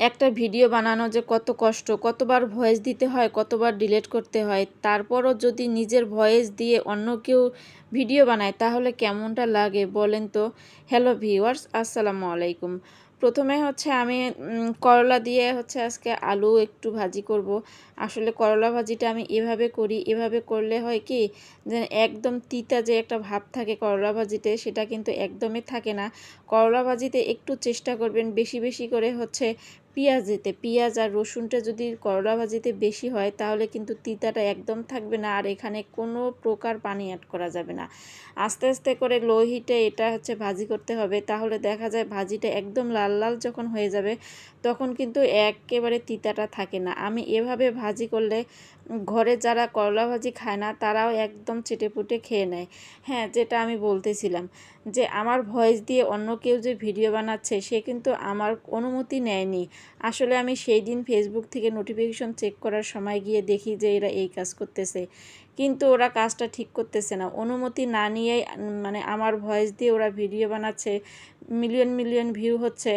একটা ভিডিও বানানো যে কত কষ্ট, কতবার ভয়েস দিতে হয়, কতবার ডিলিট করতে হয়, তারপরও যদি নিজের ভয়েস দিয়ে অন্য কেউ ভিডিও বানায়, তাহলে কেমনটা লাগে বলেন তো? হ্যালো ভিউয়ার্স আসসালামু আলাইকুম। প্রথমে হচ্ছে আমি করলা দিয়ে হচ্ছে আজকে আলু একটু ভাজি করব। আসলে করলা ভাজিটা আমি এভাবে করি, এভাবে করলে হয় কি যে একদম তিতা যে একটা ভাব থাকে করলা ভাজিতে, সেটা কিন্তু একদমই থাকে না। করলা ভাজিতে একটু চেষ্টা করবেন, বেশি বেশি করে হচ্ছে পেঁয়াজ দিতে পেঁয়াজ আর রসুনটা যদি করলা ভাজিতে বেশি হয়, তাহলে কিন্তু তিতাটা একদম থাকবে না আর এখানে কোনো প্রকার পানি অ্যাড করা যাবে না। আস্তে আস্তে করে লো হিটে এটা হচ্ছে ভাজি করতে হবে, তাহলে দেখা যায় ভাজিটা একদম লাল লাল যখন হয়ে যাবে, তখন কিন্তু একেবারে তিতাটা থাকে না। আমি এভাবে ভাজি করলে ঘরে যারা করলা ভাজি খায় না, তারাও একদম চেটেপুটে খেয়ে নেয়। হ্যাঁ যেটা আমি বলতেছিলাম। যে আমার ভয়েস দিয়ে অন্য কেউ যে ভিডিও বানাচ্ছে, সে কিন্তু আমার অনুমতি নেয়নি। আসলে আমি সেই দিন ফেসবুক থেকে নোটিফিকেশন চেক করার সময় গিয়ে দেখি যে এরা এই কাজ করতেছে। কিন্তু ওরা কাজটা ঠিক করতেছে না। অনুমতি না নিয়েই মানে আমার ভয়েস দিয়ে ওরা ভিডিও বানাচ্ছে মিলিয়ন মিলিয়ন ভিউ হচ্ছে।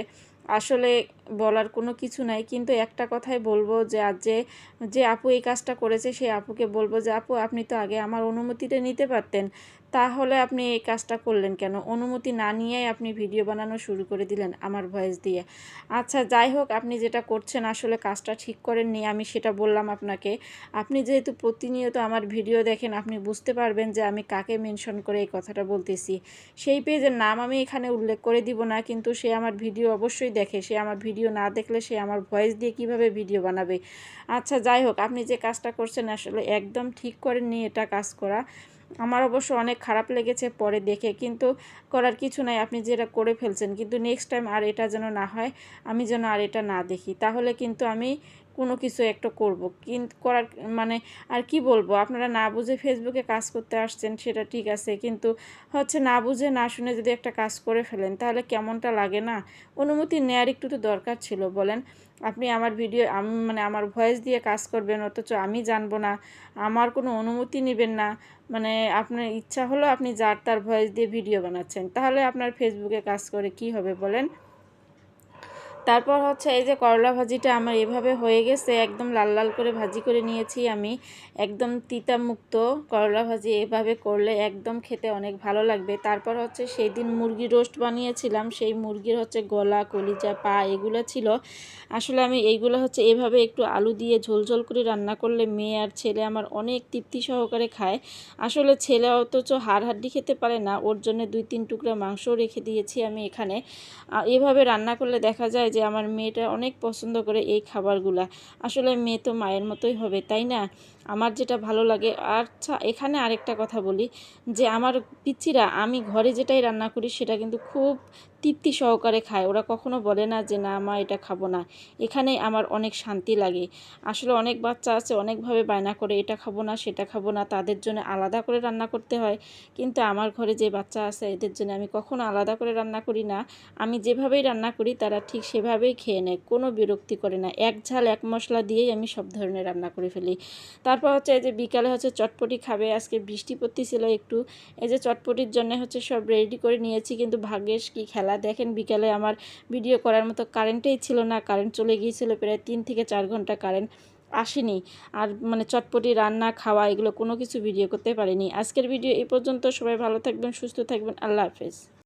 আসলে বলার কোনো কিছু নাই। কিন্তু একটা কথাই বলব যে, আজ যে যে আপু এই কাজটা করেছে, সেই আপুকে বলব যে, আপু, আপনি তো আগে আমার অনুমতিটা নিতে পারতেন। তাহলে আপনি এই কাজটা করলেন কেন? অনুমতি না নিয়েই আপনি ভিডিও বানানো শুরু করে দিলেন আমার ভয়েস দিয়ে। আচ্ছা যাই হোক, আপনি যেটা করছেন, আসলে কাজটা ঠিক করেননি, আমি সেটা বললাম আপনাকে। আপনি যেহেতু প্রতিনিয়ত আমার ভিডিও দেখেন, আপনি বুঝতে পারবেন যে, আমি কাকে মেনশন করে এই কথাটা বলতেছি। সেই পেজের নাম আমি এখানে উল্লেখ করে দিব না, কিন্তু সে আমার ভিডিও অবশ্যই দেখে, সে আমার ভিডিও না দেখলে সে আমার ভয়েস দিয়ে কীভাবে ভিডিও বানাবে? আচ্ছা যাই হোক, আপনি যে কাজটা করছেন আসলে একদম ঠিক করেননি এটা কাজ করা। আমার অবশ্য অনেক খারাপ লেগেছে পরে দেখে, কিন্তু করার কিছু নাই, আপনি যেটা করে ফেলছেন, কিন্তু নেক্সট টাইম আর এটা যেন না হয়, আমি যেন আর এটা না দেখি। তাহলে কিন্তু আমি কোনো কিছু একটা করব। কিন্তু করার মানে আর কি বলব? আপনারা না বুঝে ফেসবুকে কাজ করতে আসছেন সেটা ঠিক আছে। কিন্তু হচ্ছে না বুঝে, না শুনে যদি একটা কাজ করে ফেলেন তাহলে কেমনটা লাগে না? অনুমতি নেয়ার একটু তো দরকার ছিল, বলেন। আপনি আমার ভিডিও আমি মানে আমার ভয়েস দিয়ে কাজ করবেন, অথচ আমি জানব না। আমার কোনো অনুমতি নেবেন না। মানে আপনার ইচ্ছা হলো আপনি যার তার ভয়েস দিয়ে ভিডিও বানাচ্ছেন। তাহলে আপনার ফেসবুকে কাজ করে কি হবে, বলেন? তারপর হচ্ছে এই যে করলা ভাজিটা আমার এভাবে হয়ে গেছে, একদম লাল লাল করে ভাজি করে নিয়েছি আমি। একদম তিতামুক্ত করলা ভাজি এভাবে করলে একদম খেতে অনেক ভালো লাগবে। তারপর হচ্ছে সেই দিন মুরগি রোস্ট বানিয়েছিলাম, সেই মুরগির হচ্ছে গলা, কলিজা, পা এগুলো ছিল। আসলে আমি এইগুলো হচ্ছে এভাবে একটু আলু দিয়ে ঝোলঝোল করে রান্না করলে মেয়ে আর ছেলে আমার অনেক তৃপ্তি সহকারে খায়। আসলে ছেলে অথচ হাড় হাড্ডি খেতে পারে না, ওর জন্য দুই তিন টুকরা মাংসও রেখে দিয়েছি আমি এখানে। এভাবে রান্না করলে দেখা যায় যে আমার মেয়েটা অনেক পছন্দ করে এই খাবারগুলা। আসলে মেয়ে তো মায়ের মতোই হবে, তাই না? আমার যেটা ভালো লাগে আচ্ছা এখানে আরেকটা কথা বলি, যে আমার পিচ্ছিরা আমি ঘরে যেটাই রান্না করি, সেটা কিন্তু খুব তৃপ্তি সহকারে খায়। ওরা কখনো বলে না যে, না, মা, এটা খাব না। এখানে আমার অনেক শান্তি লাগে। আসলে অনেক বাচ্চা আছে, অনেকভাবে বায়না করে, এটা খাব না, সেটা খাব না। তাদের জন্য আলাদা করে রান্না করতে হয়। কিন্তু আমার ঘরে যে বাচ্চা আছে, এদের জন্য আমি কখনো আলাদা করে রান্না করি না। আমি যেভাবেই রান্না করি, তারা ঠিক সেভাবেই খেয়ে নেয়, কোনো বিরক্তি করে না। এক ঝাল, এক মশলা দিয়েই আমি সব ধরনের রান্না করে ফেলি। তারপর হচ্ছে এই যে বিকালে হচ্ছে চটপটি খাবে, আজকে বৃষ্টি পড়তেছিল একটু। এই যে চটপটির জন্য হচ্ছে সব রেডি করে নিয়েছি, কিন্তু ভাগ্যেশ কি খেলা? দেখেন বিকালে আমার ভিডিও করার মতো কারেন্টেই ছিল না কারেন্ট চলে গিয়েছিল প্রায় তিন থেকে চার ঘণ্টা কারেন্ট আসেনি। আর মানে চটপটি রান্না, খাওয়া এগুলো কোনো কিছু ভিডিও করতে পারিনি। আজকের ভিডিও এই পর্যন্ত, সবাই ভালো থাকবেন, সুস্থ থাকবেন, আল্লাহ হাফেজ।